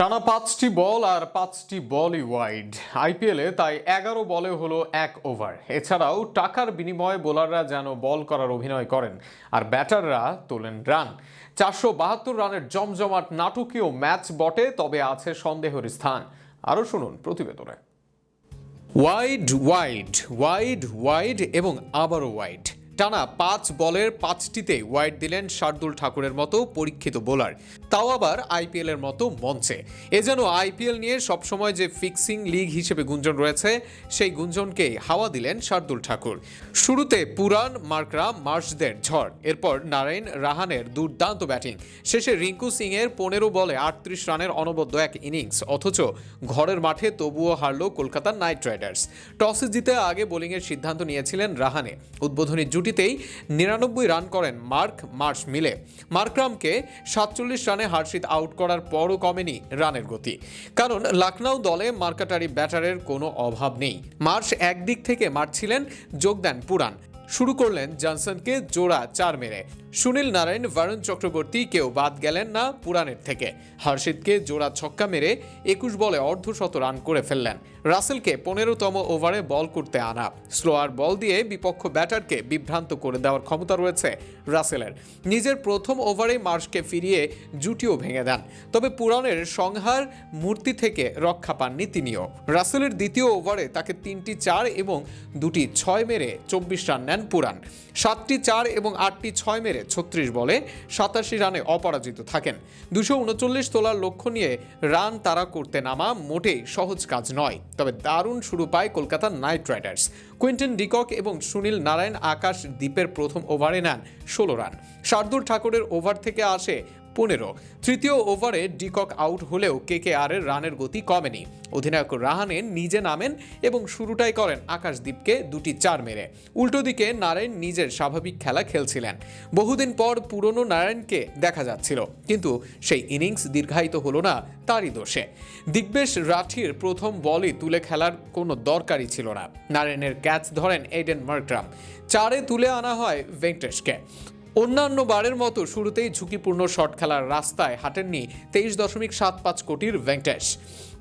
টানা পাঁচটি বল আর পাঁচটি বলই ওয়াইড আইপিএলে তাই এগারো বলে হলো এক ওভার এছাড়াও টাকার বিনিময়ে বোলাররা যেন বল করার অভিনয় করেন, আর ব্যাটাররা তোলেন রান। চারশো বাহাত্তর রানের জমজমাট নাটকীয় ম্যাচ বটে, তবে আছে সন্দেহের স্থান। আরও শুনুন প্রতিবেদনে। ওয়াইড ওয়াইড ওয়াইড ওয়াইড এবং আবারও ওয়াইড টানা পাঁচ বলের পাঁচটিতে ওয়াইড দিলেন শার্দুল ঠাকুরের মতো পরীক্ষিত বোলার। তাও আবার আইপিএল এর মতো মঞ্চে। এ যেন আইপিএল নিয়ে সবসময় যে ফিক্সিং লিগ হিসেবে গুঞ্জন রয়েছে, সেই গুঞ্জনকেই হাওয়া দিলেন শার্দুল ঠাকুর। শুরুতে পুরান, মার্করা, মার্শদের ঝড়, এরপর নারায়ণ রাহানের দুর্দান্ত ব্যাটিং। শেষে রিঙ্কু সিং এর পনেরো বলে আটত্রিশ রানের অনবদ্য এক ইনিংস, অথচ ঘরের মাঠে তবুও হারল কলকাতা নাইট রাইডার্স। টসে জিতে আগে বোলিংয়ের সিদ্ধান্ত নিয়েছিলেন রাহানে। উদ্বোধনী জুটিতেই নিরানব্বই রান করেন মার্ক মার্শ মিলে মার্করামকে সাতচল্লিশ রানে হার্ষিত আউট করার পরও কমেনি রানের গতি। কারণ লখনৌ দলে মার্কাটারি ব্যাটারের কোনো অভাব নেই। মার্শ একদিক থেকে মারছিলেন যোগ দেন পুরান শুরু করলেন জনসনকে জোড়া চার মেরে। সুনীল নারায়ণ, বরুণ চক্রবর্তী কেউ বাদ গেলেন না পুরাণের থেকে। হর্ষিতকে জোড়া ছক্কা মেরে একুশ বলে অর্ধশত রান করে ফেললেন। রাসেলকে পনেরোতম ওভারে বল করতে আনা। স্লোয়ার বল দিয়ে বিপক্ষ ব্যাটারকে বিভ্রান্ত করে দেওয়ার ক্ষমতা রয়েছে রাসেলের। নিজের প্রথম ওভারে মার্শকে ফিরিয়ে জুটিও ভেঙে দেন। তবে পুরাণের সংহার মূর্তি থেকে রক্ষা পাননি তিনিও। রাসেলের দ্বিতীয় ওভারে তাকে তিনটি চার এবং দুটি ছয় মেরে চব্বিশ রান নেন পুরাণ সাতটি চার এবং আটটি ছয় মেরে ছত্রিশ বলে সাতাশি রানে অপরাজিত থাকেন। দুশো উনচল্লিশ তোলার লক্ষ্য নিয়ে রান তারা করতে নামা মোটেই সহজ কাজ নয়। তবে দারুণ শুরু পায় Kolkata Knight Riders. Quinton de Kock এবং সুনীল নারায়ণ আকাশ দ্বীপের প্রথম ওভারে নেন ষোলো রান। শার্দুল ঠাকুরের ওভার থেকে আসে পনেরো। তৃতীয় ওভারে ডিকক আউট হলেও কে কে আর এর রানের গতি কমেনি। অধিনায়ক রাহানে নিজে নামেন এবং শুরুটাই করেন আকাশদ্বীপকে দুটি চার মেরে। উল্টো দিকে নারায়ণ নিজের স্বাভাবিক খেলা খেলছিলেন। বহুদিন পর পুরনো নারায়ণকে দেখা যাচ্ছিল, কিন্তু সেই ইনিংস দীর্ঘায়িত হলো না তারই দোষে। দিগ্বেশ রাঠির প্রথম বলই তুলে খেলার কোনো দরকারই ছিল না। নারায়ণের ক্যাচ ধরেন এডেন মার্করাম। চারে তুলে আনা হয় ভেঙ্কটেশকে। অন্যান্য বারের মতো শুরুতেই ঝুঁকিপূর্ণ শট খেলার রাস্তায় হাঁটেননি তেইশ দশমিক সাত পাঁচ কোটির ভেঙ্কটেশ।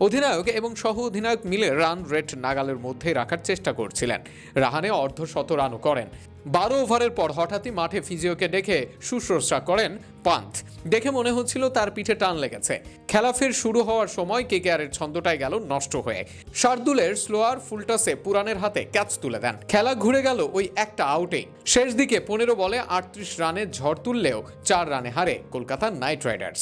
অধিনায়ক এবং সহ অধিনায়ক মিলে রান রেট নাগালের মধ্যে রাখার চেষ্টা করছিলেন। রাহানে অর্ধশত রানও করেন। বারো ওভারের পর হঠাৎই মাঠে ফিজিওকে ডেকে শুশ্রূষা করেন পান্থ। দেখে মনে হচ্ছিল তার পিঠে টান লেগেছে। খেলা ফের শুরু হওয়ার সময় কেকেআরের ছন্দটাই গেল নষ্ট হয়ে। শার্দুলের স্লোয়ার ফুলটসে পুরানের হাতে ক্যাচ তুলে দেন। খেলা ঘুরে গেল ওই একটা আউটে শেষ দিকে পনেরো বলে আটত্রিশ রানের ঝড় তুললেও চার রানে হারে কলকাতা নাইট রাইডার্স।